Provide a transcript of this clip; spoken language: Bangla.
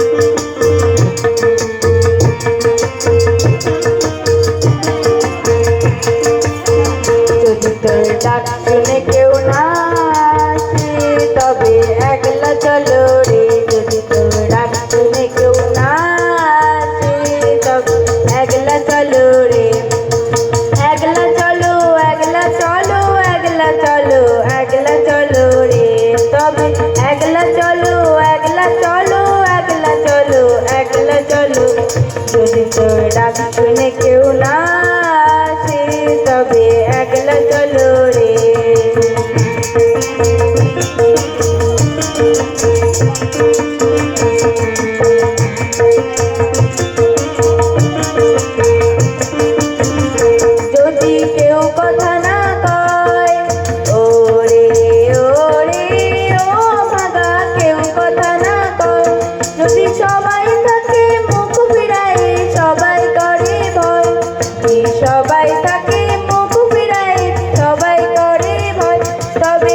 যদি যদি তোর ডাক শুনে কেউ না তবে একলা চলে তবে